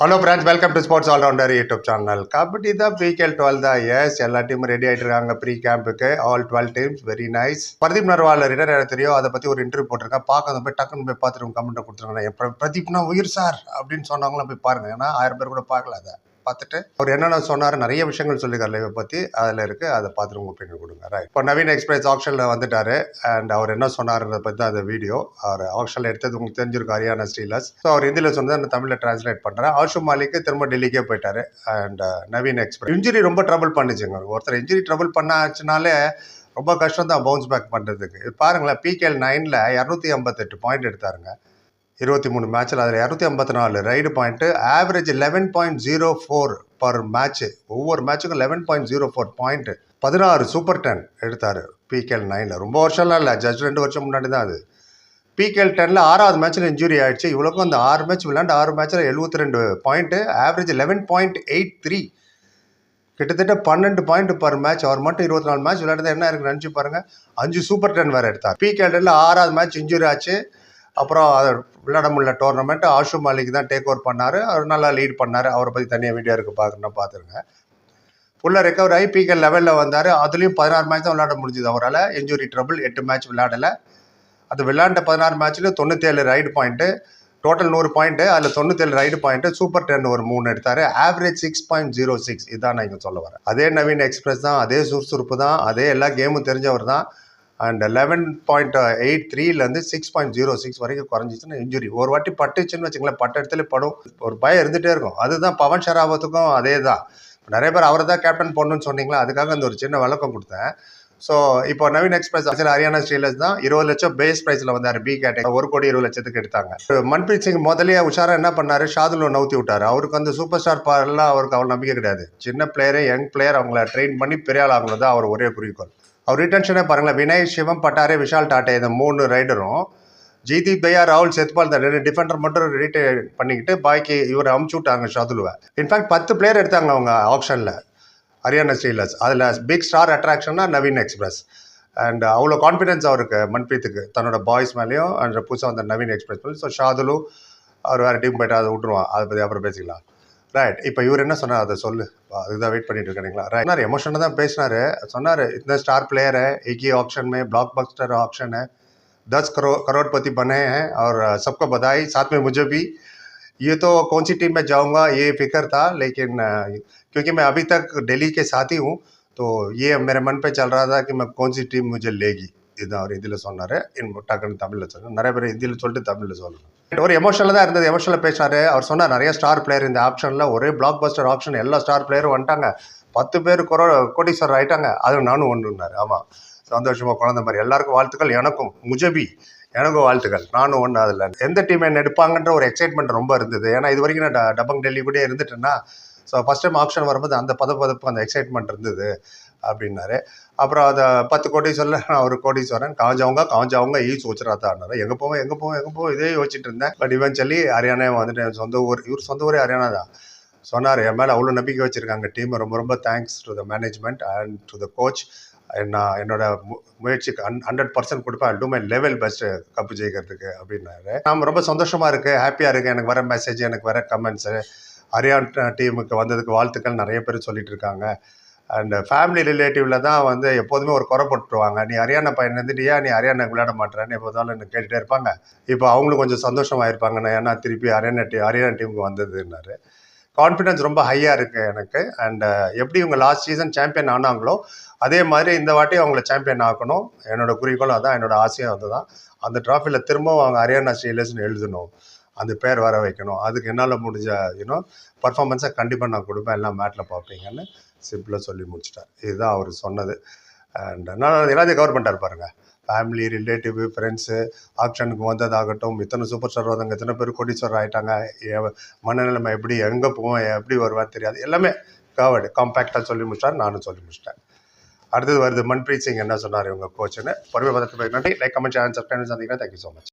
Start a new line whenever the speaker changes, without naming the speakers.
Hello friends welcome to sports allrounder YouTube channel kabaddi தான் PKL twelve தான் S எல்லா டீமும் ரெடி ஆகிட்டு இருக்காங்க ப்ரீ கேம்புக்கு all twelve teams very nice Pradeep Narwal ரிட்டர் தெரியும் அதை பற்றி ஒரு இன்டர்வியூ போட்டிருக்கேன். பார்க்க போய் டக்குன்னு போய் பார்த்துட்டு கமெண்ட்டை கொடுத்துருங்க. பிரதீப்னா உயிர் சார் அப்படின்னு சொன்னவங்களாம் போய் பாருங்க. ஏன்னா ஆயிரம் பேர் கூட பார்க்கல அதை. பார்த்துட்டு அவர் என்னென்ன சொன்னார் நிறைய விஷயங்கள் சொல்லியிருக்கார் லைவை பற்றி அதில் இருக்குது அதை பார்த்துட்டு உங்கள் ஒப்பீனியன் கொடுங்க. ரைட் இப்போ நவீன் எக்ஸ்பிரஸ் ஆக்ஷனில் வந்துட்டாரு. அண்ட் அவர் என்ன சொன்னார்ன்றத பற்றி தான் அந்த வீடியோ அவர் ஆக்ஷனில் எடுத்தது உங்களுக்கு தெரிஞ்சிருக்கும் ஹரியானா ஸ்ரீலாஸ் ஸோ அவர் ஹிந்தியில் சொன்னது நான் தமிழில் டிரான்ஸ்லேட் பண்ணுறேன் ஆஷு மாலிக்கு திரும்ப டெல்லிக்கே போயிட்டார். And uh, Naveen express injury ரொம்ப ட்ரபிள் பண்ணுச்சுங்க. ஒருத்தர் இன்ஜுரி ட்ரபிள் பண்ணாச்சுனாலே ரொம்ப கஷ்டம் தான் பவுன்ஸ் பேக் பண்ணுறதுக்கு பாருங்களேன் பிகேஎல் நைனில் இரநூத்தி ஐம்பத்தெட்டு பாயிண்ட் எடுத்தாருங்க. இருபத்தி மூணு மேட்ச்சில் அதில் இரநூத்தி ஐம்பத்தி நாலு raid point average eleven point zero four per match ஒவ்வொரு மேட்ச்சுக்கும் eleven point zero four point பதினாறு சூப்பர் டென் எடுத்தார் பிகேஎல் நைனில் ரொம்ப வருஷம்லாம் இல்லை ஜஸ்ட் ரெண்டு வருஷம் முன்னாடி தான் அது. பிகேஎல் டெனில் ஆறாவது மேட்ச்சில் இன்ஜுரி ஆயிடுச்சு. இவ்வளோக்கும் அந்த ஆறு மேட்ச் விளாண்டு ஆறு மேட்ச்சில் எழுபத்தி ரெண்டு point average eleven point eight three கிட்டத்தட்ட பன்னெண்டு பாயிண்ட் பர் மேட்ச் அவர் மட்டும் இருபத்தி நாலு மேட்ச் விளையாடுறது என்ன இருக்கு நினச்சி பாருங்கள் அஞ்சு சூப்பர் டென் வேறு எடுத்தார். பிகேஎல் டெனில் ஆறாவது மேட்ச் இன்ஜுரி ஆச்சு. அப்புறம் விளையாட முடியல டோர்னமெண்ட் ஆஷு மாலிக் தான் டேக் ஓவர் பண்ணார். அவர் நல்லா லீட் பண்ணார். அவரை பற்றி தனியாக வீடியோ இருக்குது பார்க்கணும் பார்த்துருங்க. ஃபுல்லாக ரெக்கவர் ஆகி பிகே லெவலில் வந்தார். அதுலேயும் பதினாறு மேட்ச் தான் விளையாட முடிஞ்சுது அவரால். இன்ஜுரி ட்ரபிள் எட்டு மேட்ச் விளையாடலை. அது விளையாண்ட பதினாறு மேட்ச்சிலும் தொண்ணூற்றி ஏழு ரைடு பாயிண்ட்டு டோட்டல் நூறு பாயிண்ட்டு அதில் தொண்ணூத்தேழு ரைடு பாயிண்ட்டு சூப்பர் டென் ஒரு மூணு எடுத்தார். Average six point zero six இதான் நான் இங்கே சொல்ல வரேன். அதே நவீன் எக்ஸ்பிரஸ் தான் அதே சுறுசுறுப்பு தான் அதே எல்லா கேமும் தெரிஞ்சவர் தான். அண்ட் லெவன் பாயிண்ட் எயிட் த்ரீலேருந்து சிக்ஸ் பாயிண்ட் ஜீரோ சிக்ஸ் வரைக்கும் குறைஞ்சிச்சுன்னா இன்ஜுரி ஒரு வாட்டி பட்டுச்சுன்னு வச்சுங்களேன் பட்ட இடத்துல படும். ஒரு பயம் இருந்துகிட்டே இருக்கும். அதுதான் பவன் ஷராவத்துக்கும் அதே தான். நிறைய பேர் அவரை தான் கேப்டன் போடணும்னு சொன்னீங்களா? அதுக்காக அந்த ஒரு சின்ன விளக்கம் கொடுத்தேன். ஸோ இப்போ Naveen express actually Haryana Steelers தான் இருபது லட்சம் பேஸ் ப்ரைஸில் வந்தார் பி கேட்டகரி ஒரு கோடி இருபது லட்சத்துக்கு எடுத்தாங்க. மன்பிரீத் சிங் முதலே உஷாரா என்ன பண்ணார்? ஷாதுல நவுத்தி விட்டார். அவருக்கு அந்த சூப்பர் ஸ்டார் பாரெல்லாம் அவருக்கு அவ்வளோ நம்பிக்கை கிடையாது. சின்ன பிளேயரே யங் பிளேயர் அவங்கள ட்ரெயின் பண்ணி பெரிய ஆள் தான் அவர் ஒரே குறிக்கோள். அவர் ரிட்டன்ஷனே பாருங்களேன். வினய் சிவம் பட்டாரே விஷால் டாட்டே இந்த மூணு ரைடரும். ஜெய்தீப் பையா ராகுல் செத்பால் தான் ரெண்டு டிஃபெண்டர் மட்டும் ரீட்டைன் பண்ணிக்கிட்டு பாக்கி இவர் அமுச்சு விட்டாங்க ஷாதுலுவை. இன்ஃபேக்ட் பத்து பிளேயர் எடுத்தாங்க அவங்க ஆப்ஷனில் ஹரியானா ஸ்டீலர்ஸ் அதில் பிக் ஸ்டார் அட்ராக்ஷன்னா நவீன் எக்ஸ்பிரஸ் அண்ட் அவ்வளோ கான்ஃபிடன்ஸ் அவருக்கு மன்பிரீத்துக்கு. தன்னோட பாய்ஸ் மேலேயும் அண்ட் புதுசாக வந்த நவீன் எக்ஸ்பிரஸ் மேலே ஸோ ஷாதுலு அவர் வேறு டீம் போயிட்டு அதை விட்டுருவான். அதை பற்றி அப்புறம் பேசிக்கலாம். ரைட் இப்போ இவர் என்ன சொன்னார்? அதை சொல்லு. அதுதான் வெயிட் பண்ணிட்டு இருக்கீங்களா ரைட் எமோஷனாக தான் பேசினாரு. சொன்னார், இந்த ஸ்டார் பிளேயர் है एक ही ऑप्शन में ब्लॉक बस्टर ऑप्शन है दस करो करोड़पति बने हैं और सबको बधाई साथ में मुझे भी ये तो कौन सी टीम में जाऊँगा? ये फ़िक्र था, लेकिन uh, क्योंकि मैं अभी तक दिल्ली के साथ ही हूँ तो ये मेरे मन पे चल रहा था कि मैं कौन सी टीम मुझे लेगी। இதுதான் அவர் இதில் சொன்னார். டக்குன்னு தமிழில் சொன்னார். நிறைய பேர் ஹிந்தியில் சொல்லிட்டு தமிழில் சொல்லணும். ஒரு எமோஷனில் தான் இருந்தது. எமோஷனில் பேசினார். அவர் சொன்னார் நிறைய ஸ்டார் பிளேயர் இந்த ஆப்ஷனில் ஒரே பிளாக் பஸ்டர் ஆப்ஷன் எல்லா ஸ்டார் பிளேயரும் வந்துட்டாங்க. பத்து பேர் கொரோ கோடீஸ்வரர் ஆயிட்டாங்க. அது நானும் ஒன்றுனார் ஆமாம் சந்தோஷமாக குழந்தை மாதிரி. எல்லாருக்கும் வாழ்த்துக்கள். எனக்கும் முஜபி எனக்கும் வாழ்த்துக்கள். நானும் ஒன்று அதில். எந்த டீம் என்ன எடுப்பாங்கன்ற ஒரு எக்ஸைட்மெண்ட் ரொம்ப இருந்தது. ஏன்னா இது வரைக்கும் நான் ட- டபங் டெல்லி கூட இருந்துட்டேன்னா ஸோ ஃபஸ்ட் டைம் ஆப்ஷன் வரும்போது அந்த பதப்பதப்பு அந்த எக்ஸைட்மெண்ட் இருந்தது. அப்படின்னாரு. அப்புறம் அதை பத்து கோடி சொல்ல நான் ஒரு கோடி சொல்கிறேன் காஞ்சவங்க காஞ்சவங்க ஈ சோச்சராத்தான்னாரு. எங்கே போவோம் எங்கே போவோம் எங்கே போவோம் இதே யோசிச்சுட்டு இருந்தேன். பட் சொல்லி ஹரியானா வந்துட்டேன். சொந்த ஊர் இவர் சொந்த ஊரே ஹரியானா தான். சொன்னார் என் மேலே அவ்வளோ நம்பிக்கை வச்சுருக்காங்க டீம் ரொம்ப ரொம்ப thanks to the management and to the coach நான் என்னோட மு- முயற்சிக்கு ஹண்ட்ரட் பர்சன்ட் கொடுப்பேன். Do my level best cup ஜெயிக்கிறதுக்கு அப்படின்னாரு. நான் ரொம்ப சந்தோஷமாக இருக்குது ஹாப்பியாக இருக்குது எனக்கு வர மெசேஜ் எனக்கு வர கமெண்ட்ஸு ஹரியானா டீமுக்கு வந்ததுக்கு வாழ்த்துக்கள் நிறைய பேர் சொல்லிட்டு இருக்காங்க. அந்த ஃபேமிலி ரிலேட்டிவில் தான் வந்து எப்போதுமே ஒரு குறை போட்டுருவாங்க. நீ ஹரியானா பையன் இருந்துட்டு ஏன் நீ ஹரியானா விளையாட மாட்டேறேன்னு எப்போதாலும் என்ன கேட்டுகிட்டே இருப்பாங்க. இப்போ அவங்களும் கொஞ்சம் சந்தோஷமாயிருப்பாங்க நான் ஏன்னா திருப்பி ஹரியானா டீம் ஹரியானா டீமுக்கு வந்ததுன்னாரு. கான்ஃபிடன்ஸ் ரொம்ப ஹையாக இருக்குது எனக்கு. அண்ட் எப்படி இவங்க லாஸ்ட் சீசன் சாம்பியன் ஆனாங்களோ அதே மாதிரி இந்த வாட்டி அவங்கள சாம்பியன் ஆக்கணும். என்னோட குறிக்கோள் அதான் என்னோடய ஆசையும் அதுதான். அந்த ட்ராஃபியில் திரும்பவும் அவங்க ஹரியானா ஸ்டீலர்ஸ்னு எழுதணும். அந்த பேர் வர வைக்கணும். அதுக்கு என்னால் முடிஞ்ச யூனோ பர்ஃபார்மன்ஸை கண்டிப்பாக நான் கொடுப்பேன். எல்லாம் மேட்டில் பார்ப்பீங்கன்னு சிம்பிளாக சொல்லி முடிச்சிட்டார். இதுதான் அவர் சொன்னது. அண்ட் நான் எல்லாத்தையும் கவர் பண்ணிட்டார் பாருங்கள் ஃபேமிலி ரிலேட்டிவ் ஃப்ரெண்ட்ஸு ஆப்ஷனுக்கு வந்ததாகட்டும் இத்தனை சூப்பர் ஸ்டார் வந்தாங்க இத்தனை பேர் கோடீஸ்வரர் ஆகிட்டாங்க மனநிலைமை எப்படி எங்கே போவோம் எப்படி வருவான்னு தெரியாது. எல்லாமே கவர்டு காம்பேக்டாக சொல்லி முடிச்சிட்டார். நானும் சொல்லி முடிச்சிட்டேன். அடுத்தது வருது மன்பிரீத் சிங். என்ன சொன்னார் இவங்க கோச்சுன்னு பொறுமை பதத்துக்கு நன்றி. லைக் கமெண்ட் சேனல் சப்ஸ்கிரைப் சந்திக்கிறேன். Thank you so much